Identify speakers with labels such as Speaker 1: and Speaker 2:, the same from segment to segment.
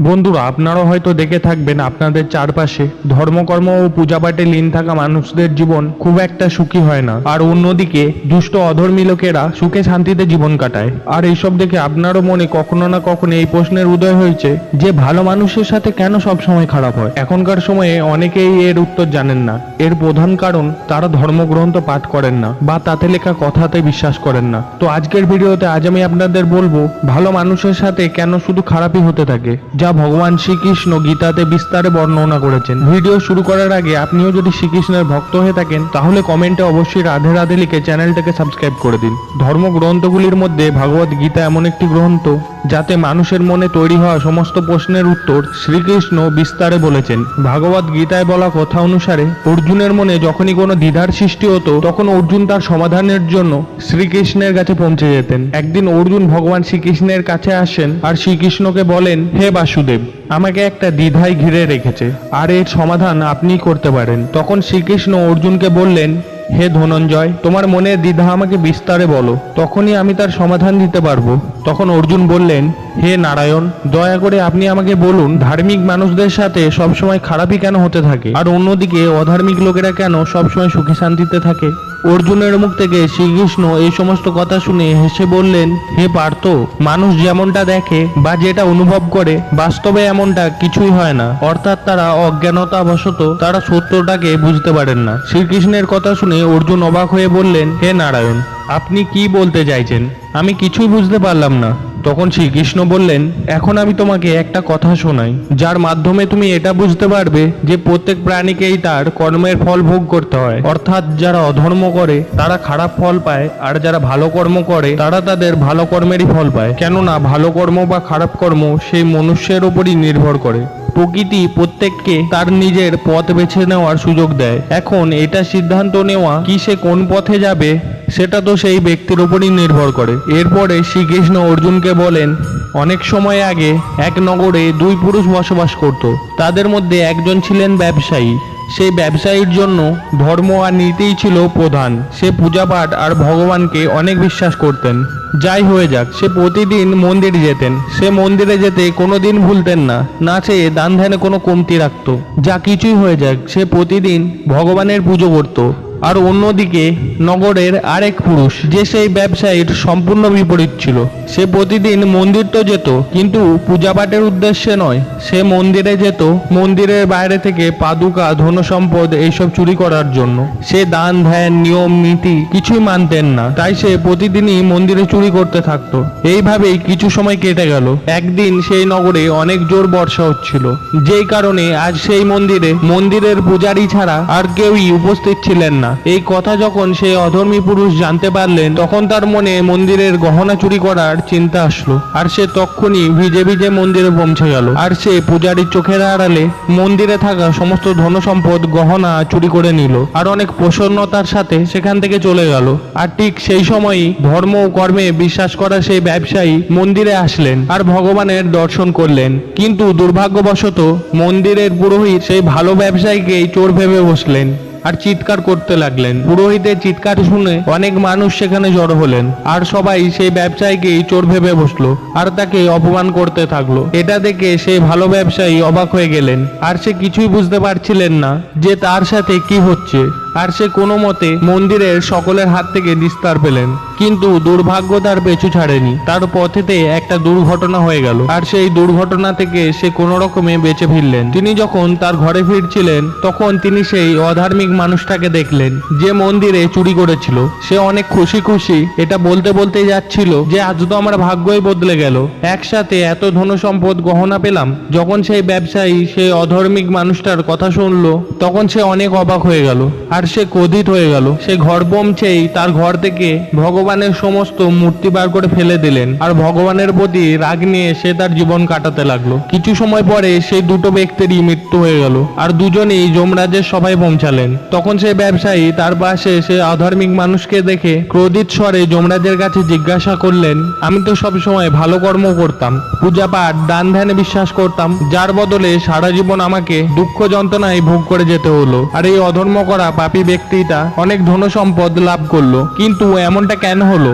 Speaker 1: বন্ধুরা, আপনারাও হয়তো দেখে থাকবেন আপনাদের চারপাশে ধর্মকর্ম ও পূজাপাঠে লীন থাকা মানুষদের জীবন খুব একটা সুখী হয় না। আর অন্যদিকে, দুষ্ট অধর্মী লোকেরা সুখে শান্তিতে জীবন কাটায়। আর এইসব দেখে আপনারও মনে কখনো না কখনো এই প্রশ্নের উদয় হয়েছে যে, ভালো মানুষের সাথে কেন সব সময় খারাপ হয়? এখনকার সময়ে অনেকেই এর উত্তর জানেন না। এর প্রধান কারণ, তারা ধর্মগ্রন্থ পাঠ করেন না বা তাতে লেখা কথাতে বিশ্বাস করেন না। তো আজকের ভিডিওতে আজ আমি আপনাদের বলব, ভালো মানুষের সাথে কেন শুধু খারাপই হতে থাকে? যা ভগবান শ্রীকৃষ্ণ গীতাতে বিস্তারে বর্ণনা করেছেন। ভিডিও শুরু করার আগে আপনিও যদি শ্রীকৃষ্ণের ভক্ত হয়ে থাকেন, তাহলে কমেন্টে অবশ্যই রাধে রাধে লিখে চ্যানেলটাকে সাবস্ক্রাইব করে দিন। ধর্মগ্রন্থগুলির মধ্যে ভাগবত গীতা এমন একটি গ্রন্থ যাতে মানুষের মনে তৈরি হওয়া সমস্ত প্রশ্নের উত্তর শ্রীকৃষ্ণ বিস্তারে বলেছেন। ভাগবত গীতায় বলা কথা অনুসারে অর্জুনের মনে যখনই কোনো দ্বিধার সৃষ্টি হতো, তখন অর্জুন তার সমাধানের জন্য শ্রীকৃষ্ণের কাছে পৌঁছে যেতেন। একদিন অর্জুন ভগবান শ্রীকৃষ্ণের কাছে আসেন আর শ্রীকৃষ্ণকে বলেন, হে বাসুদেব, আমাকে একটা দ্বিধায় ঘিরে রেখেছে, আর এর সমাধান আপনিই করতে পারেন। তখন শ্রীকৃষ্ণ অর্জুনকে বললেন হে ধনঞ্জয়, তোমার মনে দ্বিধা আমাকে বিস্তারে বলো। তখনই আমি তার সমাধান দিতে পারব। তখন অর্জুন বললেন, হে নারায়ণ, দয়া করে আপনি আমাকে বলুন, ধার্মিক মানুষদের সাথে সবসময় খারাপই কেন হতে থাকে? আর অন্যদিকে, অধার্মিক লোকেরা কেন সবসময় সুখী শান্তিতে থাকে? অর্জুনের মুখ থেকে শ্রীকৃষ্ণ এই সমস্ত কথা শুনে হেসে বললেন, হে পার্থ, মানুষ যেমনটা দেখে বা যেটা অনুভব করে, বাস্তবে এমনটা কিছুই হয় না। অর্থাৎ তারা অজ্ঞানতা অজ্ঞানতাবশত তারা সত্যটাকে বুঝতে পারেন না। শ্রীকৃষ্ণের কথা শুনে অর্জুন অবাক হয়ে বললেন, হে নারায়ণ, আপনি কি বলতে চাইছেন? আমি কিছুই বুঝতে পারলাম না। তখন শ্রীকৃষ্ণ বললেন, এখন আমি তোমাকে একটা কথা শোনাই, যার মাধ্যমে তুমি এটা বুঝতে পারবে যে প্রত্যেক প্রাণীকেই তার কর্মের ফল ভোগ করতে হয়। অর্থাৎ যারা অধর্ম করে, তারা খারাপ ফল পায়, আর যারা ভালো কর্ম করে, তারা তাদের ভালো কর্মেরই ফল পায়। কেননা ভালো কর্ম বা খারাপ কর্ম সেই মনুষ্যের উপরই নির্ভর করে। প্রকৃতি প্রত্যেককে তার নিজের পথ বেছে নেওয়ার সুযোগ দেয়। এখন এটা সিদ্ধান্ত নেওয়া কি সে কোন পথে যাবে, সেটা তো সেই ব্যক্তির উপরই নির্ভর করে। এরপরে শ্রীকৃষ্ণ অর্জুনকে বলেন, অনেক সময় আগে এক নগরে দুই পুরুষ বসবাস করত। তাদের মধ্যে একজন ছিলেন ব্যবসায়ী। সেই ব্যবসায়ীর জন্য ধর্ম আর নীতিই ছিল প্রধান। সে পূজাপাঠ আর ভগবানকে অনেক বিশ্বাস করতেন। যাই হয়ে যাক, সে প্রতিদিন মন্দিরে যেতেন। সে মন্দিরে যেতে কোনো দিন ভুলতেন না। না চেয়ে দান ধ্যানে কোনো কমতি রাখতো। যা কিছুই হয়ে যাক, সে প্রতিদিন ভগবানের পুজো করত। আর অন্যদিকে নগরের আরেক পুরুষ, যে সেই ব্যবসায়ীর সম্পূর্ণ বিপরীত ছিল। সে প্রতিদিন মন্দির তো যেত, কিন্তু পূজাপাঠের উদ্দেশ্যে নয়। সে মন্দিরে যেত, মন্দিরের বাইরে থেকে পাদুকা, ধনসম্পদ এইসব চুরি করার জন্য। সে দান, ধ্যান, নিয়ম, নীতি কিছুই মানতেন না। তাই সে প্রতিদিনই মন্দিরে চুরি করতে থাকতো। এইভাবেই কিছু সময় কেটে গেল। একদিন সেই নগরে অনেক জোর বর্ষা হচ্ছিল। যেই কারণে আজ সেই মন্দিরে মন্দিরের পূজারি ছাড়া আর কেউই উপস্থিত ছিলেন না। এই কথা যখন সেই অধর্মী পুরুষ জানতে পারলেন, তখন তার মনে মন্দিরের গহনা চুরি করার চিন্তা আসলো। আর সে তক্ষুনি ভিজে ভিজে মন্দিরে পৌঁছে গেল। আর সে পূজারীর চোখের আড়ালে মন্দিরে থাকা সমস্ত ধনসম্পদ, গহনা চুরি করে নিল। আর অনেক প্রসন্নতার সাথে সেখান থেকে চলে গেল। আর ঠিক সেই সময়ই ধর্ম ও কর্মে বিশ্বাস করা সেই ব্যবসায়ী মন্দিরে আসলেন আর ভগবানের দর্শন করলেন। কিন্তু দুর্ভাগ্যবশত মন্দিরের পুরোহিত সেই ভালো ব্যবসায়ীকেই চোর ভেবে বসলেন। আর চিৎকার করতে লাগলেন। পুরোহিতের চিৎকার শুনে অনেক মানুষ সেখানে জড়ো হলেন। আর সবাই সেই ব্যবসায়ীকেই চোর ভেবে বসল আর তাকে অপমান করতে থাকল। এটা দেখে সেই ভালো ব্যবসায়ী অবাক হয়ে গেলেন। আর সে কিছুই বুঝতে পারছিলেন না যে তার সাথে কি হচ্ছে। আর সে কোনো মতে মন্দিরের সকলের হাত থেকে নিস্তার পেলেন। কিন্তু দুর্ভাগ্য তার পেছু ছাড়েনি। তার পথেতে একটা দুর্ঘটনা হয়ে গেল। আর সেই দুর্ঘটনা থেকে সে কোনো রকমে বেঁচে ফিরলেন। তিনি যখন তার ঘরে ফিরছিলেন, তখন তিনি সেই অধার্মিক মানুষটাকে দেখলেন, যে মন্দিরে চুরি করেছিল। সে অনেক খুশি খুশি এটা বলতে বলতে যাচ্ছিল যে, আজ তো আমার ভাগ্যই বদলে গেল। একসাথে এত ধন সম্পদ গহনা পেলাম। যখন সেই ব্যবসায়ী, সেই অধর্মিক মানুষটার কথা শুনলো, তখন সে অনেক অবাক হয়ে গেল। আর সে ক্রোধিত হয়ে গেল। সে ঘর পৌঁছেই তার ঘর থেকে ভগবানের সমস্ত মূর্তি বার করে ফেলে দিলেন। আর ভগবানের প্রতি রাগ নিয়ে সে তার জীবন কাটাতে লাগল। কিছু সময় পরে সেই দুটো ব্যক্তিরই মৃত্যু হয়ে গেল, আর দুজনেই যমরাজের সভায় পৌঁছালেন তখন সেই ব্যবসায়ী তার পাশে সে অধার্মিক মানুষকে দেখে ক্রোধিত স্বরে যমরাজের কাছে জিজ্ঞাসা করলেন, আমি তো সব সময় ভালো কর্ম করতাম পূজা পাঠ দান ধ্যানে বিশ্বাস করতাম, যার বদলে সারা জীবন আমাকে দুঃখ যন্ত্রণায় ভোগ করে যেতে হলো। আর এই অধর্ম করা পাপী ব্যক্তিটা অনেক ধন সম্পদ লাভ করল কিন্তু এমনটা কেন হলো?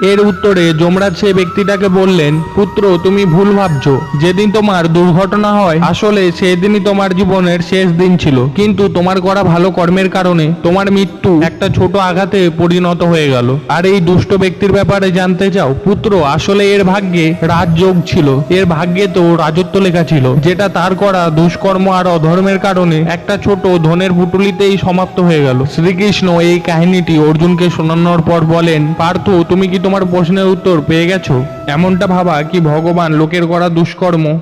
Speaker 1: এর উত্তরে যমরাজ সেই ব্যক্তিটাকে বললেন, পুত্র, তুমি ভুল ভাবছ। যেদিন তোমার দুর্ঘটনা হয়, আসলে সেদিনই তোমার জীবনের শেষ দিন ছিল। কিন্তু তোমার করা ভালো কর্মের কারণে তোমার মৃত্যু একটা ছোট আঘাতে পরিণত হয়ে গেল। আর এই দুষ্ট ব্যক্তির ব্যাপারে জানতে চাও? পুত্র, আসলে এর ভাগ্যে রাজযোগ ছিল। এর ভাগ্যে তো রাজত্ব লেখা ছিল, যেটা তার করা দুষ্কর্ম আর অধর্মের কারণে একটা ছোট ধনের পুটুলিতেই সমাপ্ত হয়ে গেল। শ্রীকৃষ্ণ এই কাহিনীটি অর্জুনকে শোনানোর পর বলেন, পার্থ, তুমি কি তোমার প্রশ্নের উত্তর পেয়ে গেছো? এমনটা ভাবা কি ভগবান লোকের করা দুষ্কর্ম?